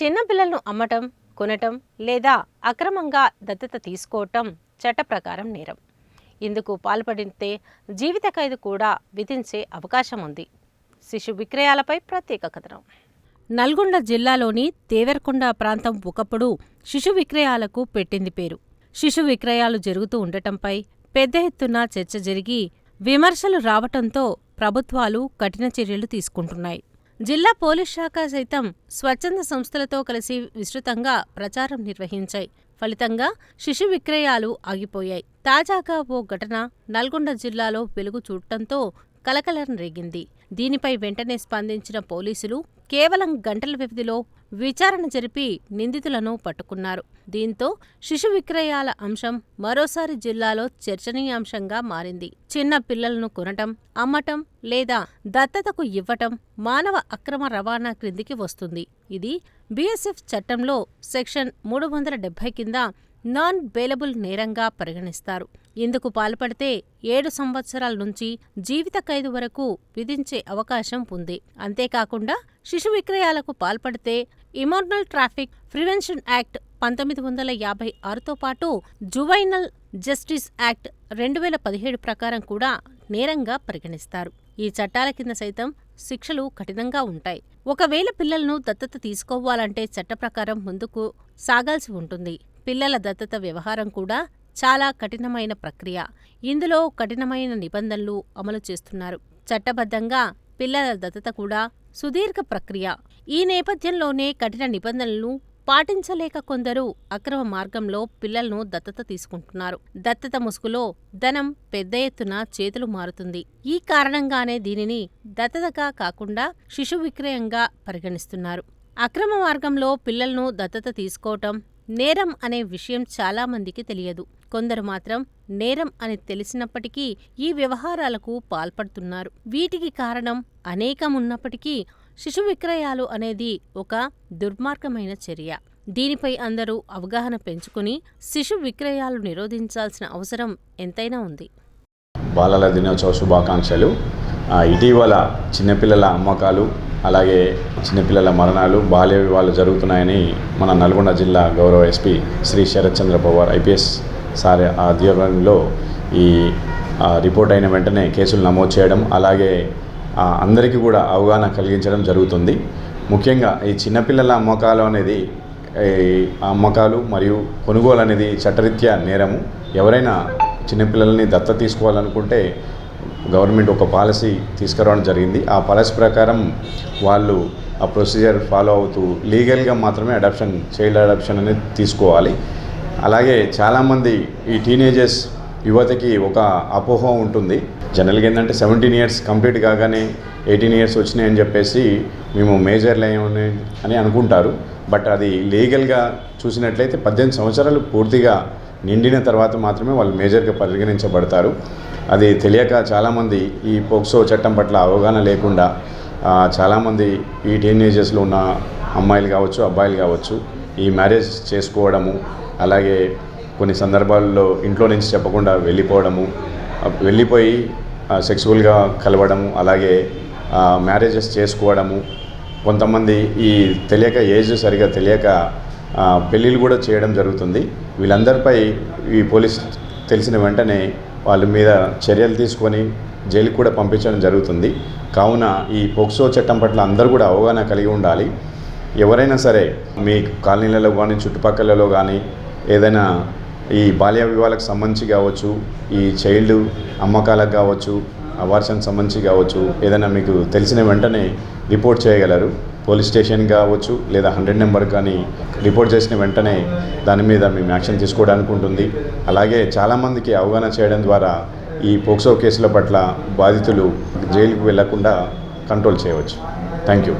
చిన్నపిల్లలను అమ్మటం కొనటం లేదా అక్రమంగా దత్తత తీసుకోవటం చట్ట ప్రకారం నేరం. ఇందుకు పాల్పడితే జీవిత ఖైదు కూడా విధించే అవకాశం ఉంది. శిశు విక్రయాలపై ప్రత్యేక కథనం. నల్గొండ జిల్లాలోని దేవరకొండ ప్రాంతం ఒకప్పుడు శిశు విక్రయాలకు పెట్టింది పేరు. శిశు విక్రయాలు జరుగుతూ ఉండటంపై పెద్ద ఎత్తున చర్చ జరిగి విమర్శలు రావటంతో ప్రభుత్వాలు కఠిన చర్యలు తీసుకుంటున్నాయి. జిల్లా పోలీస్ శాఖ సైతం స్వచ్ఛంద సంస్థలతో కలిసి విస్తృతంగా ప్రచారం నిర్వహించాయి. ఫలితంగా శిశు విక్రయాలు ఆగిపోయాయి. తాజాగా ఓ ఘటన నల్గొండ జిల్లాలో వెలుగు చూడటంతో కలకలం రేగింది. దీనిపై వెంటనే స్పందించిన పోలీసులు కేవలం గంటల వ్యవధిలో విచారణ జరిపి నిందితులను పట్టుకున్నారు. దీంతో శిశు విక్రయాల అంశం మరోసారి జిల్లాలో చర్చనీయాంశంగా మారింది. చిన్న పిల్లలను కొనటం అమ్మటం లేదా దత్తతకు ఇవ్వటం మానవ అక్రమ రవాణా క్రిందికి వస్తుంది. ఇది బీఎస్ఎఫ్ చట్టంలో సెక్షన్ మూడు వందల డెబ్బై కింద నాన్ బేలబుల్ నేరంగా పరిగణిస్తారు. ఇందుకు పాల్పడితే ఏడు సంవత్సరాల నుంచి జీవిత ఖైదు వరకు విధించే అవకాశం ఉంది. అంతేకాకుండా శిశు విక్రయాలకు పాల్పడితే ఇమోర్నల్ ట్రాఫిక్ ప్రివెన్షన్ యాక్ట్ పంతొమ్మిది వందల యాభై ఆరుతో పాటు జువైనల్ జస్టిస్ యాక్ట్ రెండు వేల పదిహేడు ప్రకారం కూడా నేరంగా పరిగణిస్తారు. ఈ చట్టాల కింద సైతం శిక్షలు కఠినంగా ఉంటాయి. ఒకవేళ పిల్లలను దత్తత తీసుకోవాలంటే చట్ట ప్రకారం ముందుకు సాగాల్సి ఉంటుంది. పిల్లల దత్తత వ్యవహారం కూడా చాలా కఠినమైన ప్రక్రియ. ఇందులో కఠినమైన నిబంధనలు అమలు చేస్తున్నారు. చట్టబద్ధంగా పిల్లల దత్తత కూడా సుదీర్ఘ ప్రక్రియ. ఈ నేపథ్యంలోనే కఠిన నిబంధనలను పాటించలేక కొందరు అక్రమ మార్గంలో పిల్లలను దత్తత తీసుకుంటున్నారు. దత్తత ముసుగులో ధనం పెద్ద ఎత్తున చేతులు మారుతుంది. ఈ కారణంగానే దీనిని దత్తతగా కాకుండా శిశు విక్రయంగా పరిగణిస్తున్నారు. అక్రమ మార్గంలో పిల్లలను దత్తత తీసుకోవటం నేరం అనే విషయం చాలామందికి తెలియదు. కొందరు మాత్రం నేరం అని తెలిసినప్పటికీ ఈ వ్యవహారాలకు పాల్పడుతున్నారు. వీటికి కారణం అనేకమున్నప్పటికీ శిశు విక్రయాలు అనేది ఒక దుర్మార్గమైన చర్య. దీనిపై అందరూ అవగాహన పెంచుకుని శిశు విక్రయాలు నిరోధించాల్సిన అవసరం ఎంతైనా ఉంది. బాలల దినోత్సవ శుభాకాంక్షలు. ఇటీవల చిన్నపిల్లల అమ్మకాలు అలాగే చిన్నపిల్లల మరణాలు బాల్య వివాహాలు జరుగుతున్నాయని మన నల్గొండ జిల్లా గౌరవ SP Shri Sharath Chandra Pawar IPS sir ఆధ్వర్యంలో ఈ రిపోర్ట్ అయిన వెంటనే కేసులు నమోదు చేయడం అలాగే అందరికీ కూడా అవగాహన కలిగించడం జరుగుతుంది. ముఖ్యంగా ఈ చిన్నపిల్లల అమ్మకాలు అనేది ఈ అమ్మకాలు మరియు కొనుగోలు అనేది చట్టరీత్యా నేరము. ఎవరైనా చిన్నపిల్లల్ని దత్త తీసుకోవాలనుకుంటే గవర్నమెంట్ ఒక పాలసీ తీసుకురావడం జరిగింది. ఆ పాలసీ ప్రకారం వాళ్ళు ఆ ప్రొసీజర్ ఫాలో అవుతూ లీగల్గా మాత్రమే అడాప్షన్ చైల్డ్ అడాప్షన్ అనేది తీసుకోవాలి. అలాగే చాలామంది ఈ టీనేజర్స్ యువతకి ఒక అపోహ ఉంటుంది. జనరల్గా ఏంటంటే సెవెంటీన్ ఇయర్స్ కంప్లీట్ కాగానే ఎయిటీన్ ఇయర్స్ వచ్చినాయని చెప్పేసి మేము మేజర్లు అయ్యామని అని అనుకుంటారు. బట్ అది లీగల్గా చూసినట్లయితే పద్దెనిమిది సంవత్సరాలు పూర్తిగా నిండిన తర్వాత మాత్రమే వాళ్ళు మేజర్గా పరిగణించబడతారు. అది తెలియక చాలామంది ఈ పోక్సో చట్టం పట్ల అవగాహన లేకుండా చాలామంది ఈ టీనేజర్స్లో ఉన్న అమ్మాయిలు కావచ్చు అబ్బాయిలు కావచ్చు ఈ మ్యారేజ్ చేసుకోవడము అలాగే కొన్ని సందర్భాల్లో ఇంట్లో నుంచి చెప్పకుండా వెళ్ళిపోవడము వెళ్ళిపోయి సెక్సువల్గా కలవడము అలాగే మ్యారేజెస్ చేసుకోవడము. కొంతమంది ఈ తెలియక ఏజ్ సరిగా తెలియక పెళ్ళిళ్ళు కూడా చేయడం జరుగుతుంది. వీళ్ళందరిపై ఈ పోలీస్ తెలిసిన వెంటనే వాళ్ళ మీద చర్యలు తీసుకొని జైలుకి కూడా పంపించడం జరుగుతుంది. కావున ఈ పోక్సో చట్టం పట్ల అందరూ కూడా అవగాహన కలిగి ఉండాలి. ఎవరైనా సరే మీ కాలనీలలో కానీ చుట్టుపక్కలలో కానీ ఏదైనా ఈ బాల్య వివాహాలకు సంబంధించి కావచ్చు ఈ చైల్డ్ అమ్మకాలకు కావచ్చు అవార్షన్కి సంబంధించి కావచ్చు ఏదైనా మీకు తెలిసిన వెంటనే రిపోర్ట్ చేయగలరు. పోలీస్ స్టేషన్ కావచ్చు లేదా హండ్రెడ్ నెంబర్ కానీ రిపోర్ట్ చేసిన వెంటనే దాని మీద మేము యాక్షన్ తీసుకోవడానికి ఉంటుంది. అలాగే చాలామందికి అవగాహన చేయడం ద్వారా ఈ పోక్సో కేసుల పట్ల బాధితులు జైలుకు వెళ్ళకుండా కంట్రోల్ చేయవచ్చు. Thank you.